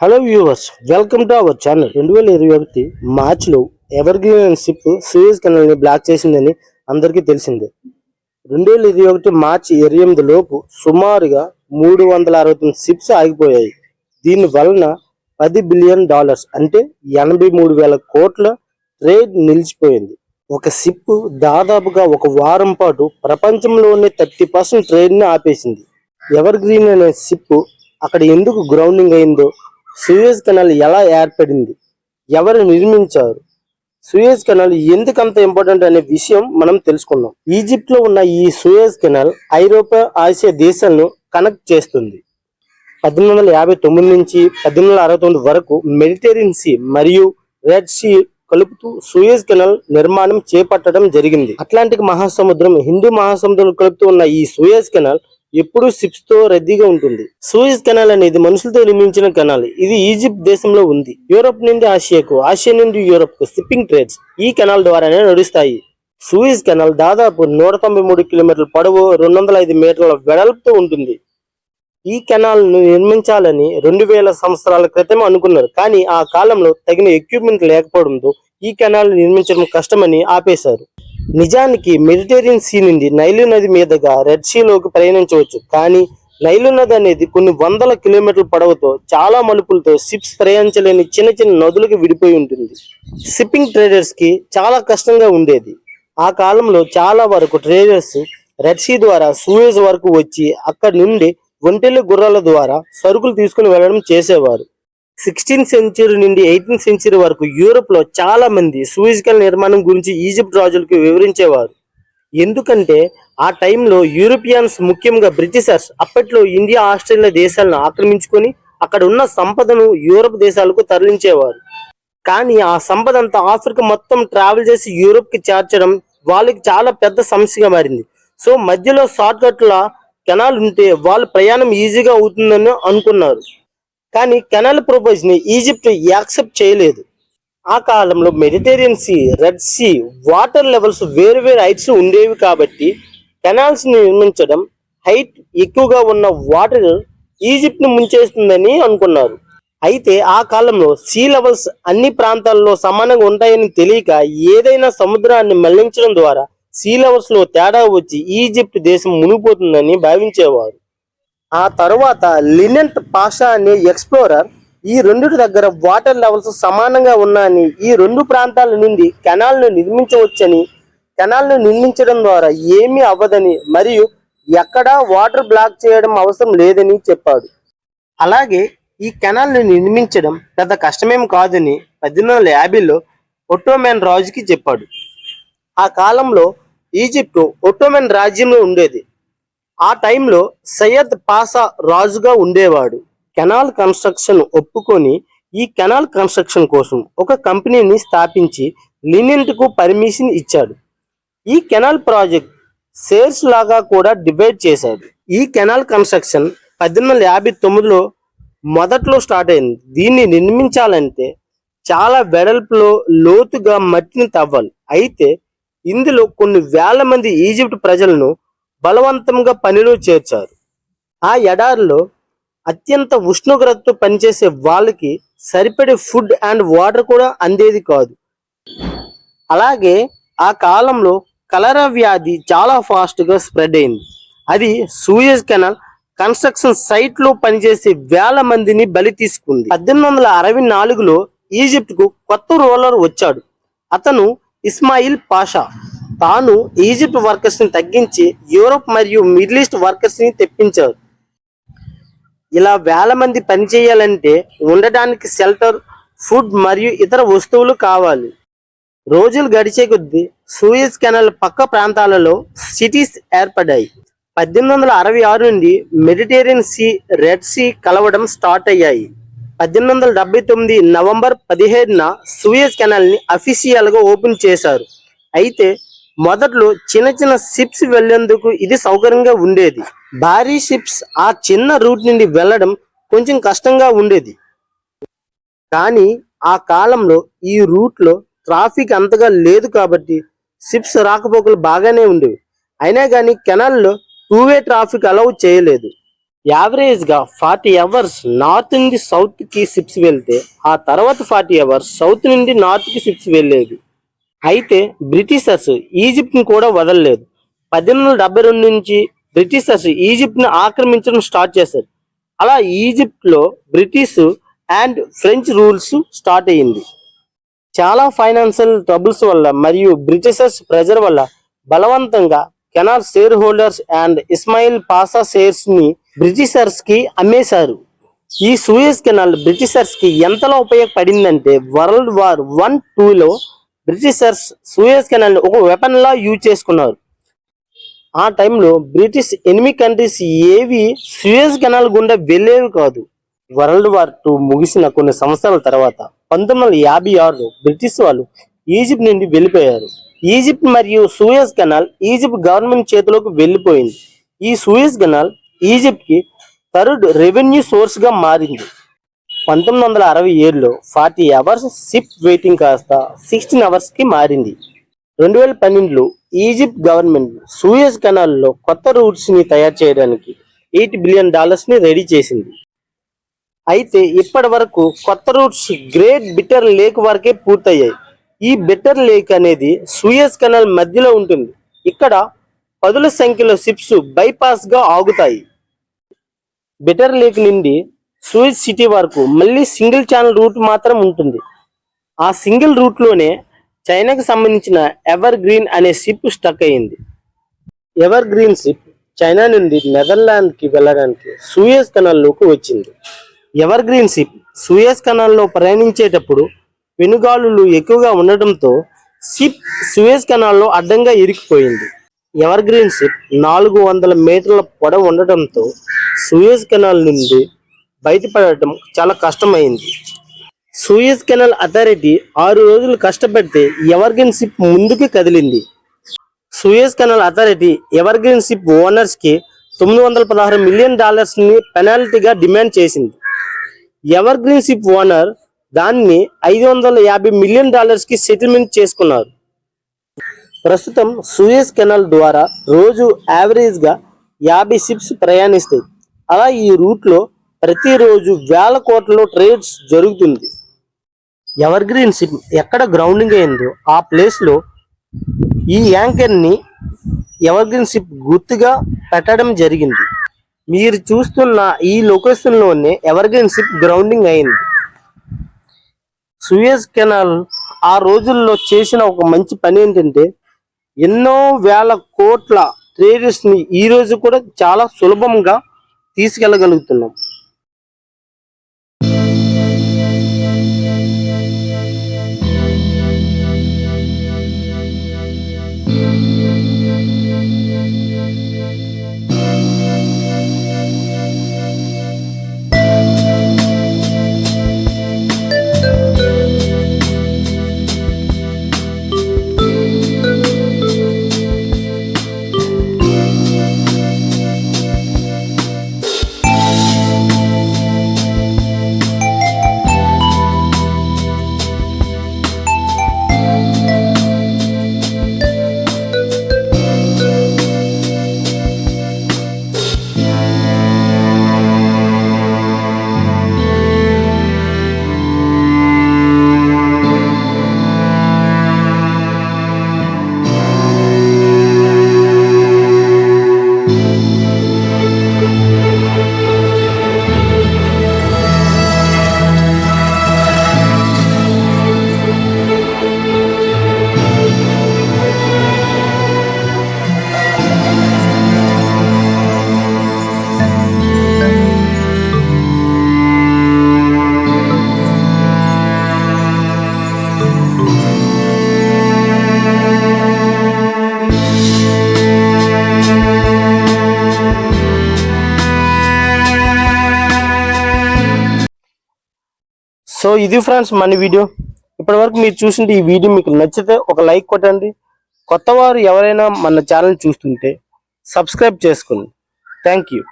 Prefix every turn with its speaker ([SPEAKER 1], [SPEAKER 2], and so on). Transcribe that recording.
[SPEAKER 1] Hello viewers welcome to our channel రెండు వేల ఇరవై ఒకటి మార్చిలో ఎవర్ గ్రీన్ షిప్ సూయజ్ కెనాల్ని బ్లాక్ చేసిందని అందరికీ తెలిసిందే. రెండు వేల ఇరవై ఒకటి మార్చి ఇరవై ఎనిమిది లోపు సుమారుగా మూడు వందల అరవై తొమ్మిది షిప్స్ ఆగిపోయాయి. దీని వలన పది బిలియన్ డాలర్స్ అంటే ఎనభై మూడు వేల కోట్ల ట్రేడ్ నిలిచిపోయింది. ఒక షిప్ దాదాపుగా ఒక వారం పాటు ప్రపంచంలోనే థర్టీ పర్సెంట్ ట్రేడ్ని ఆపేసింది. ఎవర్ గ్రీన్ అనే షిప్ అక్కడ ఎందుకు గ్రౌండింగ్ అయిందో సూయజ్ కెనాల్ ఎలా ఏర్పడింది? ఎవరు నిర్మించారు? సూయజ్ కెనాల్ ఎందుకు అంత ఇంపార్టెంట్ అనే విషయం మనం తెలుసుకుందాం. ఈజిప్ట్లో ఉన్న ఈ సూయజ్ కెనాల్ ఐరోపా ఆసియా దేశాలను కనెక్ట్ చేస్తుంది. పద్దెనిమిది వందల యాభై తొమ్మిది నుంచి పద్దెనిమిది వందల అరవై తొమ్మిది వరకు మెడిటేరియన్ సీ మరియు రెడ్ సీ కలుపుతూ సూయజ్ కెనాల్ నిర్మాణం చేపట్టడం జరిగింది. అట్లాంటిక్ మహాసముద్రం హిందూ మహాసముద్రం కలుపుతూ ఉన్న ఈ సూయజ్ కెనాల్ ఎప్పుడూ షిప్స్తో రద్దీగా ఉంటుంది. సూయజ్ కెనాల్ అనేది మనుషులతో నిర్మించిన కెనాల్. ఇది ఈజిప్ట్ దేశంలో ఉంది. యూరోప్ నుండి ఆసియాకు ఆసియా నుండి యూరోప్కు షిప్పింగ్ ట్రేడ్స్ ఈ కెనాల్ ద్వారానే నడుస్తాయి. సూయజ్ కెనాల్ దాదాపు నూట తొంభై మూడు కిలోమీటర్ల పొడవు రెండు వందల ఐదు మీటర్ల వెడల్పుతో ఉంటుంది. ఈ కెనాల్ను నిర్మించాలని రెండు వేల సంవత్సరాల క్రితం అనుకున్నారు. కానీ ఆ కాలంలో తగిన ఎక్విప్మెంట్ లేకపోవడంతో ఈ కెనాల్ నిర్మించడం కష్టమని ఆపేశారు. నిజానికి మెడిటేరియన్ సీ నుండి నైలు నది మీదుగా రెడ్ సీలోకి ప్రయాణించవచ్చు. కానీ నైలు నది అనేది కొన్ని వందల కిలోమీటర్ల పొడవుతో చాలా మలుపులతో షిప్స్ ప్రయాణించలేని చిన్న చిన్న నదులకు విడిపోయి ఉంటుంది. షిప్పింగ్ ట్రేడర్స్కి చాలా కష్టంగా ఉండేది. ఆ కాలంలో చాలా వరకు ట్రేడర్స్ రెడ్ సీ ద్వారా సూయజ్ వరకు వచ్చి అక్కడి నుండి ఒంటెలు గుర్రాల ద్వారా సరుకులు తీసుకుని వెళ్ళడం చేసేవారు. సిక్స్టీన్త్ సెంచరీ నుండి ఎయిటీన్త్ సెంచరీ వరకు యూరోప్లో చాలా మంది సూయిజికల్ నిర్మాణం గురించి ఈజిప్ట్ రాజులకు వివరించేవారు. ఎందుకంటే ఆ టైంలో యూరోపియన్స్ ముఖ్యంగా బ్రిటిషర్స్ అప్పట్లో ఇండియా ఆస్ట్రేలియా దేశాలను ఆక్రమించుకొని అక్కడ ఉన్న సంపదను యూరోప్ దేశాలకు తరలించేవారు. కానీ ఆ సంపద అంతా ఆఫ్రికా మొత్తం ట్రావెల్ చేసి యూరోప్కి చేర్చడం వాళ్ళకి చాలా పెద్ద సమస్యగా మారింది. సో మధ్యలో షార్ట్ కట్ల కెనాల్ ఉంటే వాళ్ళ ప్రయాణం ఈజీగా అవుతుందని అనుకున్నారు. కానీ కెనాల్ ప్రపోజ్ని ఈజిప్ట్ యాక్సెప్ట్ చేయలేదు. ఆ కాలంలో Mediterranean sea red sea water levels వేరు వేరు హైట్స్ ఉండేవి కాబట్టి కెనాల్స్ నిర్మించడం హైట్ ఎక్కువగా ఉన్న వాటర్ ఈజిప్ట్ను ముంచేస్తుందని అనుకున్నారు. అయితే ఆ కాలంలో సీ లెవెల్స్ అన్ని ప్రాంతాల్లో సమానంగా ఉంటాయని తెలియక ఏదైనా సముద్రాన్ని మళ్ళించడం ద్వారా సీ లెవెల్స్లో తేడా వచ్చి ఈజిప్ట్ దేశం మునిగిపోతుందని భావించేవారు. ఆ తరువాత లినెంట్ పాషా అనే ఎక్స్ప్లోరర్ ఈ రెండిటి దగ్గర వాటర్ లెవెల్స్ సమానంగా ఉన్నాయని ఈ రెండు ప్రాంతాల నుండి కెనాల్ను నిర్మించవచ్చని కెనాల్ను నిర్మించడం ద్వారా ఏమీ అవ్వదని మరియు ఎక్కడా వాటర్ బ్లాక్ చేయడం అవసరం లేదని చెప్పాడు. అలాగే ఈ కెనాల్ని నిర్మించడం పెద్ద కష్టమేం కాదని పద్దెనిమిది వందల యాభైలో ఒట్టోమెన్ రాజుకి చెప్పాడు. ఆ కాలంలో ఈజిప్టు ఒట్టోమెన్ రాజ్యంలో ఉండేది. ఆ టైంలో సయ్యద్ పాసా రాజుగా ఉండేవాడు. కెనాల్ కన్స్ట్రక్షన్ ఒప్పుకొని ఈ కెనాల్ కన్స్ట్రక్షన్ కోసం ఒక కంపెనీని స్థాపించి లినెంట్కు పర్మిషన్ ఇచ్చాడు. ఈ కెనాల్ ప్రాజెక్ట్ షేర్స్ లాగా కూడా డిబేట్ చేశాడు. ఈ కెనాల్ కన్స్ట్రక్షన్ పద్దెనిమిది వందల యాభై తొమ్మిదిలో మొదట్లో స్టార్ట్ అయింది. దీన్ని నిర్మించాలంటే చాలా వెడల్పులో లోతుగా మట్టిని తవ్వాలి. అయితే ఇందులో కొన్ని వేల మంది ఈజిప్ట్ ప్రజలను బలవంతంగా పనిలో చేర్చారు. ఆ ఎడారిలో అత్యంత ఉష్ణోగ్రతతో పనిచేసే వాళ్ళకి సరిపడే ఫుడ్ అండ్ వాటర్ కూడా అందేది కాదు. అలాగే ఆ కాలంలో కలరా వ్యాధి చాలా ఫాస్ట్గా స్ప్రెడ్ అయింది. అది సూయజ్ కెనాల్ కన్స్ట్రక్షన్ సైట్లో పనిచేసే వేల మందిని బలి తీసుకుంది. పద్దెనిమిది వందల అరవై నాలుగులో ఈజిప్ట్కు కొత్త రోలర్ వచ్చాడు. అతను ఇస్మాయిల్ పాషా. తాను ఈజిప్ట్ వర్కర్స్ని తగ్గించి యూరోప్ మరియు మిడిల్ ఈస్ట్ వర్కర్స్ని తెప్పించారు. ఇలా వేల మంది పని చేయాలంటే ఉండడానికి షెల్టర్ ఫుడ్ మరియు ఇతర వస్తువులు కావాలి. రోజులు గడిచే కొద్దీ సూయజ్ కెనాల్ పక్క ప్రాంతాలలో సిటీస్ ఏర్పడ్డాయి పద్దెనిమిది వందల అరవై ఆరు నుండి మెడిటేరియన్ సీ రెడ్ సీ కలవడం స్టార్ట్ అయ్యాయి. పద్దెనిమిది వందల డెబ్బై తొమ్మిది నవంబర్ పదిహేడున సూయజ్ కెనాల్ని అఫీషియల్గా ఓపెన్ చేశారు. అయితే మొదట్లో చిన్న చిన్న షిప్స్ వెళ్ళేందుకు ఇది సౌకర్యంగా ఉండేది. భారీ షిప్స్ ఆ చిన్న రూట్ నుండి వెళ్ళడం కొంచెం కష్టంగా ఉండేది. కానీ ఆ కాలంలో ఈ రూట్లో ట్రాఫిక్ అంతగా లేదు కాబట్టి షిప్స్ రాకపోకలు బాగానే ఉండేవి. అయినా కానీ కెనాల్లో టూ వే ట్రాఫిక్ అలౌ చేయలేదు యావరేజ్గా ఫార్టీ అవర్స్ నార్త్ నుండి సౌత్కి షిప్స్ వెళ్తే ఆ తర్వాత ఫార్టీ అవర్స్ సౌత్ నుండి నార్త్కి షిప్స్ వెళ్ళేవి అయితే బ్రిటిషర్స్ ఈజిప్ట్ని కూడా వదలలేదు. పద్దెనిమిది వందల డెబ్బై రెండు నుంచి బ్రిటిషర్స్ ఈజిప్ట్ని ఆక్రమించడం స్టార్ట్ చేశారు. అలా ఈజిప్ట్లో British and French rules start అయ్యింది. చాలా ఫైనాన్షియల్ ట్రబుల్స్ వల్ల మరియు బ్రిటిషర్స్ ప్రెజర్ వల్ల బలవంతంగా canal shareholders and Ismail Pasha షేర్స్ని బ్రిటిషర్స్కి అమ్మేశారు. ఈ సూయస్ కెనాల్ బ్రిటిషర్స్కి ఉపయోగపడిందంటే వరల్డ్ వార్ వన్ టూ లో బ్రిటిషర్స్ సూయస్ కెనాల్ని ఒక వెపన్ లా యూజ్ చేసుకున్నారు. ఆ టైంలో బ్రిటిష్ ఎనిమి కంట్రీస్ ఏవి సూయస్ కెనాల్ గుండా వెళ్ళేవి కాదు. వరల్డ్ వార్ టూ ముగిసిన కొన్ని సంవత్సరాల తర్వాత పంతొమ్మిది వందల యాభై ఆరులో బ్రిటిష్ వాళ్ళు ఈజిప్ట్ నుండి వెళ్ళిపోయారు. ఈజిప్ట్ మరియు సూయస్ కెనాల్ ఈజిప్ట్ గవర్నమెంట్ చేతిలోకి వెళ్ళిపోయింది. ఈ సూయస్ కెనాల్ ఈజిప్ట్కి థర్డ్ రెవెన్యూ సోర్స్గా మారింది. పంతొమ్మిది వందల అరవై ఏడులో ఫార్టీ అవర్స్ షిప్ వెయిటింగ్ కాస్త సిక్స్టీన్ అవర్స్కి మారింది. రెండు వేల పన్నెండులో ఈజిప్ట్ గవర్నమెంట్ సూయస్ కెనాల్లో కొత్త రూట్స్ని తయారు చేయడానికి ఎయిట్ బిలియన్ డాలర్స్ని రెడీ చేసింది. అయితే ఇప్పటి వరకు కొత్త రూట్స్ గ్రేట్ బిటర్ లేక్ వరకే పూర్తయ్యాయి. ఈ బిటర్ లేక్ అనేది సూయస్ కెనాల్ మధ్యలో ఉంటుంది. ఇక్కడ పదుల సంఖ్యలో షిప్స్ బైపాస్గా ఆగుతాయి. బిటర్ లేక్ నుండి సూయజ్ సిటీ వరకు మళ్ళీ సింగిల్ ఛానల్ రూట్ మాత్రం ఉంటుంది. ఆ సింగిల్ రూట్లోనే చైనాకు సంబంధించిన ఎవర్ గ్రీన్ అనే షిప్ స్టక్ అయింది ఎవర్ గ్రీన్ షిప్ చైనా నుండి నెదర్లాండ్కి వెళ్ళడానికి సూయజ్ కెనాల్లోకి వచ్చింది. ఎవర్ గ్రీన్ షిప్ సూయజ్ కెనాల్లో ప్రయాణించేటప్పుడు వెనుగాలులు ఎక్కువగా ఉండటంతో షిప్ సూయజ్ కెనాల్లో అడ్డంగా ఇరికిపోయింది ఎవర్ గ్రీన్ షిప్ నాలుగు వందల మీటర్ల పొడవు ఉండటంతో సూయజ్ కెనాల్ నుండి బయటపడటం చాలా కష్టమైంది. సూయజ్ కెనాల్ అథారిటీ ఆరు రోజులు కష్టపడితే ఎవర్గ్రీన్ షిప్ ముందుకు కదిలింది. Suez canal authority evergreen ship ఓనర్స్కి తొమ్మిది వందల పదహారు మిలియన్ డాలర్స్ని పెనాల్టీగా డిమాండ్ చేసింది. ఎవర్గ్రీన్ షిప్ ఓనర్ దాన్ని ఐదు వందల యాభై మిలియన్ డాలర్స్కి సెటిల్మెంట్ చేసుకున్నారు. ప్రస్తుతం సూయజ్ కెనాల్ ద్వారా రోజు యావరేజ్గా యాభై షిప్స్ ప్రయాణిస్తాయి. అలా ఈ రూట్లో ప్రతిరోజు వేల కోట్లలో ట్రేడ్స్ జరుగుతుంది. ఎవర్ గ్రీన్ సిమ్ ఎక్కడ గ్రౌండింగ్ అయిందో ఆ ప్లేస్లో ఈ యాంకర్ని ఎవర్ గ్రీన్ షిప్ గుర్తుగా పెట్టడం జరిగింది. మీరు చూస్తున్న ఈ లొకేషన్లోనే ఎవర్ గ్రీన్ షిప్ గ్రౌండింగ్ అయింది. సూయజ్ కెనాల్ ఆ రోజుల్లో చేసిన ఒక మంచి పని ఏంటంటే ఎన్నో వేల కోట్ల ట్రేడర్స్ని ఈరోజు ఈ రోజు కూడా చాలా సులభంగా తీసుకెళ్ళగలుగుతున్నాం. సో ఇది ఫ్రెండ్స్ మన వీడియో ఇప్పటి వరకు మీరు చూసింది ఈ వీడియో మీకు నచ్చితే ఒక లైక్ కొట్టండి. కొత్త వారు ఎవరైనా మన ఛానల్ చూస్తుంటే సబ్స్క్రైబ్ చేసుకోండి. Thank you